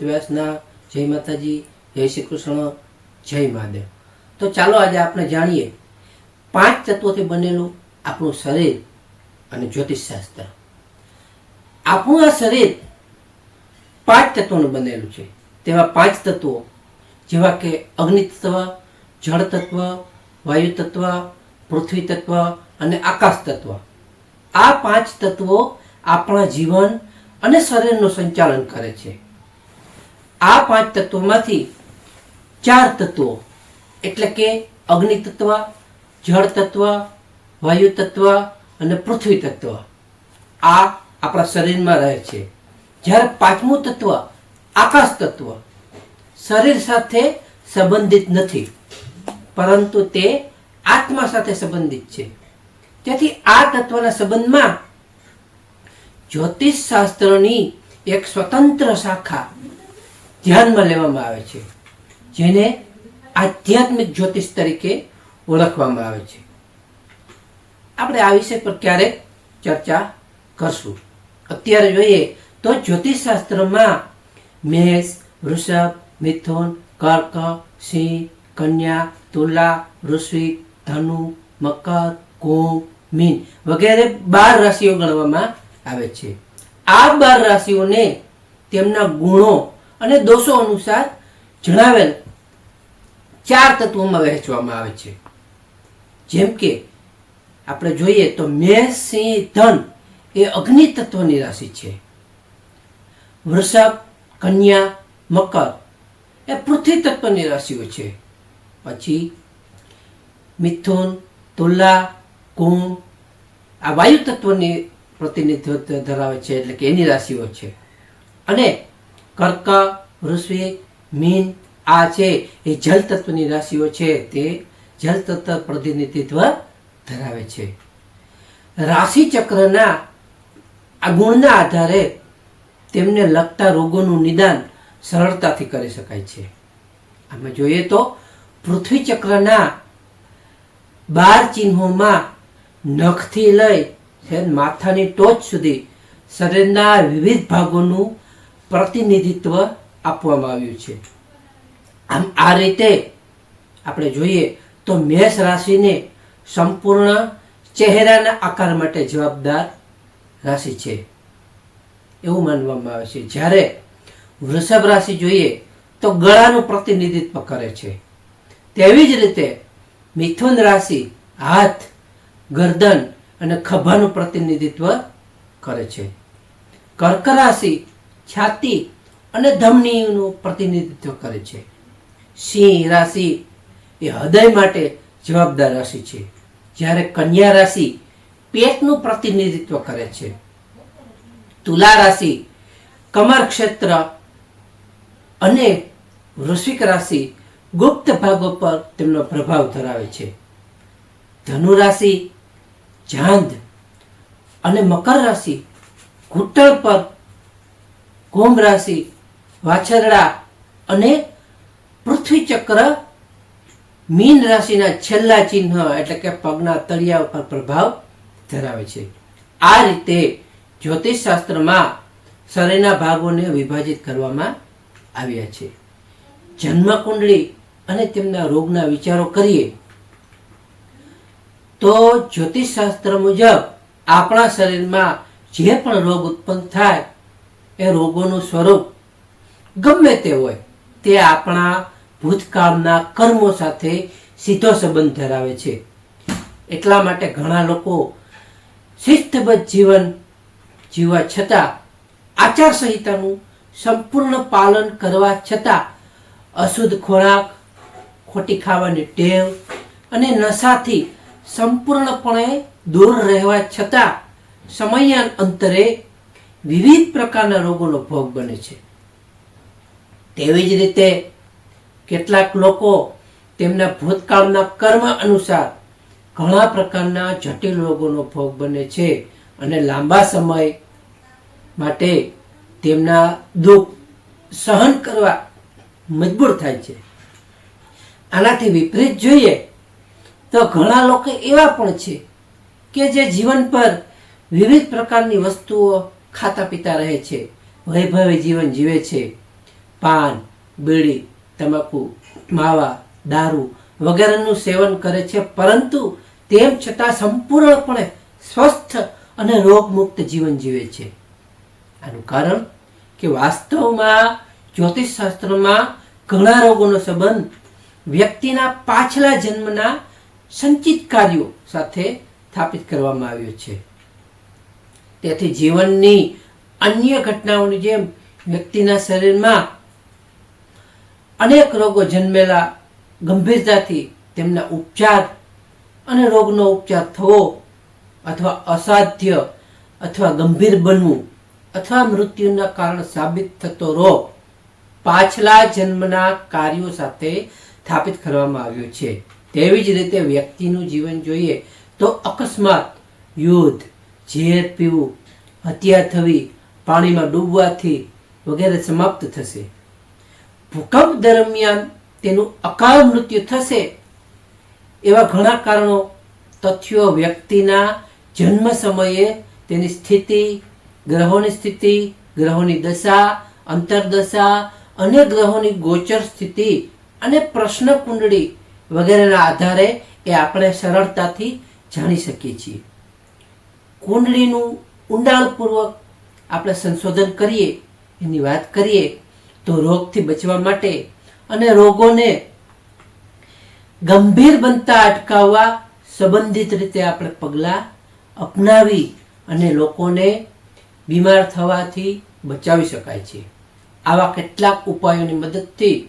વ્યાસના જય માતાજી, જય શ્રી કૃષ્ણ, જય મહાદેવ. તો ચાલો આજે આપણે જાણીએ પાંચ તત્વોથી બનેલું આપણું શરીર અને જ્યોતિષશાસ્ત્ર. આપણું આ શરીર પાંચ તત્વોનું બનેલું છે. તેવા પાંચ તત્વો જેવા કે અગ્નિ તત્વ, જળ તત્વ, વાયુ તત્વ, પૃથ્વી તત્વ અને આકાશ તત્વ. આ પાંચ તત્વો આપણા જીવન અને શરીરનું સંચાલન કરે છે. આ પાંચ તત્વોમાંથી ચાર તત્વો એટલે કે અગ્નિ તત્વ, જળ તત્વ, વાયુ તત્વ અને પૃથ્વી તત્વ આ આપણા શરીરમાં રહે છે. જ્યારે પાંચમું તત્વ આકાશ તત્વ, શરીર સાથે સંબંધિત નથી, પરંતુ તે આત્મા સાથે સંબંધિત છે. તેથી આ તત્વના સંબંધમાં જ્યોતિષ શાસ્ત્રની એક સ્વતંત્ર શાખા ધ્યાનમાં લેવામાં આવે છે, જેને આધ્યાત્મિક જ્યોતિષ તરીકે ઓળખવામાં આવે છે. આપણે આ વિષય પર ક્યારેક ચર્ચા કરશું. અત્યારે જોઈએ તો જ્યોતિષ શાસ્ત્રમાં મેષ, વૃષભ, મિથુન, કર્ક, સિંહ, કન્યા, તુલા વૃશ્વિક ધનુ, મકર, કુંભ, મીન વગેરે બાર રાશિઓ ગણવામાં આવે છે. આ બાર રાશિઓને તેમના ગુણો અને દોષો અનુસાર જણાવેલ ચાર તત્વોમાં વહેંચવામાં આવે છે. જેમ કે, આપણે જોઈએ તો મેષ સિંહ, ધન એ અગ્નિ તત્વની રાશિ છે. વૃષભ, કન્યા, મકર એ પૃથ્વી તત્વની રાશિઓ છે. પછી મિથુન, તુલા, કુંભ આ વાયુ તત્વની પ્રતિનિધિત્વ ધરાવે છે એટલે કે એની રાશિઓ છે. અને કર્ક વૃશ્વિક મીન, આ છે એ જલ તત્વની રાશિઓ છે તે જલ તત્વ પ્રતિનિધિત્વ ધરાવે છે. રાશિ ચક્રના આ ગુણના આધારે તેમને લગતા રોગોનું નિદાન સરળતાથી કરી શકાય છે. આમાં જોઈએ તો પૃથ્વી ચક્રના બાર ચિહ્નોમાં નખથી લઈ માથાની ટોચ સુધી શરીરના વિવિધ ભાગોનું પ્રતિનિધિત્વ આપવામાં આવ્યું છે. આમ આ રીતે આપણે જોઈએ તો મેષ રાશિને સંપૂર્ણ ચહેરાના આકાર માટે જવાબદાર રાશિ છે. એવું માનવામાં આવે છે. જ્યારે વૃષભ રાશિ જોઈએ તો ગળાનું પ્રતિનિધિત્વ કરે છે. તેવી જ રીતે મિથુન રાશિ હાથ, ગરદન અને ખભાનું પ્રતિનિધિત્વ કરે છે. કર્ક રાશિ છાતી અને ધમનીનું પ્રતિનિધિત્વ કરે છે. સિંહ રાશિ એ હૃદય માટે જવાબદાર રાશિ છે. જ્યારે કન્યા રાશિ પેટનું પ્રતિનિધિત્વ કરે છે. તુલા રાશિ કમર ક્ષેત્ર અને વૃશ્વિક રાશિ ગુપ્ત ભાગો પર તેમનો પ્રભાવ ધરાવે છે. ધનુ રાશિ ચાંદ અને મકર રાશિ ઘૂંટણ પર કુંભ રાશિ, વાછરડા અને પૃથ્વી ચક્ર મીન રાશિના છેલ્લા ચિહ્ન એટલે કે પગના તળિયા ઉપર પ્રભાવ ધરાવે છે. આ રીતે જ્યોતિષ શાસ્ત્રમાં શરીરના ભાગોને વિભાજિત કરવામાં આવ્યા છે. જન્મ કુંડળી અને તેમના રોગના વિચારો કરીએ તો જ્યોતિષ શાસ્ત્ર મુજબ આપણા શરીરમાં જે પણ રોગ ઉત્પન્ન થાય એ રોગોનું સ્વરૂપ ગમે તે હોય, તે આપણા ભૂતકાળના કર્મો સાથે સીધો સંબંધ ધરાવે છે. એટલા માટે ઘણા લોકો શિસ્તબદ્ધ જીવન જીવવા છતાં આચાર સંહિતાનું સંપૂર્ણ પાલન કરવા છતાં અશુદ્ધ ખોરાક, ખોટી ખાવાની ટેવ અને નશાથી સંપૂર્ણપણે દૂર રહેવા છતાં સમયાન અંતરે વિવિધ પ્રકારના રોગોનો ભોગ બને છે. તેવી જ રીતે કેટલાક લોકો તેમના ભૂતકાળના કર્મ અનુસાર ઘણા પ્રકારના જટિલ રોગોનો ભોગ બને છે અને લાંબા સમય માટે તેમના દુઃખ સહન કરવા મજબૂર થાય છે. આનાથી વિપરીત જોઈએ તો ઘણા લોકો એવા પણ છે કે જે જીવન પર વિવિધ પ્રકારની વસ્તુઓ ખાતા પીતા રહે છે, વૈભવી જીવન જીવે છે. પાન, બીડી, તમાકુ, માવા, દારૂ વગેરેનું સેવન કરે છે, પરંતુ તેમ છતાં સંપૂર્ણપણે સ્વસ્થ અને રોગમુક્ત જીવન જીવે છે. આનું કારણ કે વાસ્તવમાં જ્યોતિષશાસ્ત્રમાં ઘણા રોગોનો સંબંધ વ્યક્તિના પાછલા જન્મના સંચિત કાર્યો સાથે સ્થાપિત કરવામાં આવ્યો છે. તેથી જીવનની અન્ય ઘટનાઓની જેમ વ્યક્તિના શરીરમાં અનેક રોગો જન્મેલા ગંભીરતાથી તેમના ઉપચાર અને રોગનો ઉપચાર થવો અથવા અસાધ્ય અથવા ગંભીર બનવું અથવા મૃત્યુના કારણ સાબિત થતો રોગ પાછલા જન્મના કાર્યો સાથે સ્થાપિત કરવામાં આવ્યો છે. તેવી જ રીતે વ્યક્તિનું જીવન જોઈએ તો અકસ્માત, યુદ્ધ ઝેર પીવું, હત્યા થવી, પાણીમાં ડૂબવાથી વગેરે સમાપ્ત થશે. ભૂકંપ દરમિયાન તેનું અકાળ મૃત્યુ થશે. એવા ઘણા કારણો તથ્યો વ્યક્તિના જન્મ સમયે તેની સ્થિતિ, ગ્રહોની સ્થિતિ, ગ્રહોની દશા, અંતરદશા અને ગ્રહોની ગોચર સ્થિતિ અને પ્રશ્ન કુંડળી વગેરેના આધારે એ આપણે સરળતાથી જાણી શકીએ છીએ. કુંડળીનું ઊંડાણપૂર્વક આપણે સંશોધન કરીએ, એની વાત કરીએ, તો રોગથી બચવા માટે અને રોગોને ગંભીર બનતા અટકાવવા સંબંધિત રીતે આપણે પગલાં અપનાવી અને લોકોને બીમાર થવાથી બચાવી શકાય છે. આવા કેટલાક ઉપાયોની મદદથી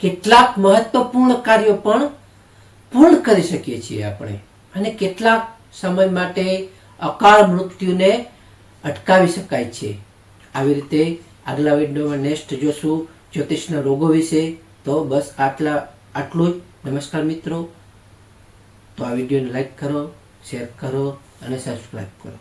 કેટલાક મહત્વપૂર્ણ કાર્યો પણ પૂર્ણ કરી શકીએ છીએ આપણે. અને કેટલાક સમય માટે અકાળ મૃત્યુને અટકાવી શકાય છે. આવી રીતે આગલા વિડીયોમાં નેક્સ્ટ જોશું જ્યોતિષના રોગો વિશે. તો બસ આટલા, આટલું જ. નમસ્કાર મિત્રો. તો આ વિડીયોને લાઈક કરો શેર કરો અને સબસ્ક્રાઈબ કરો.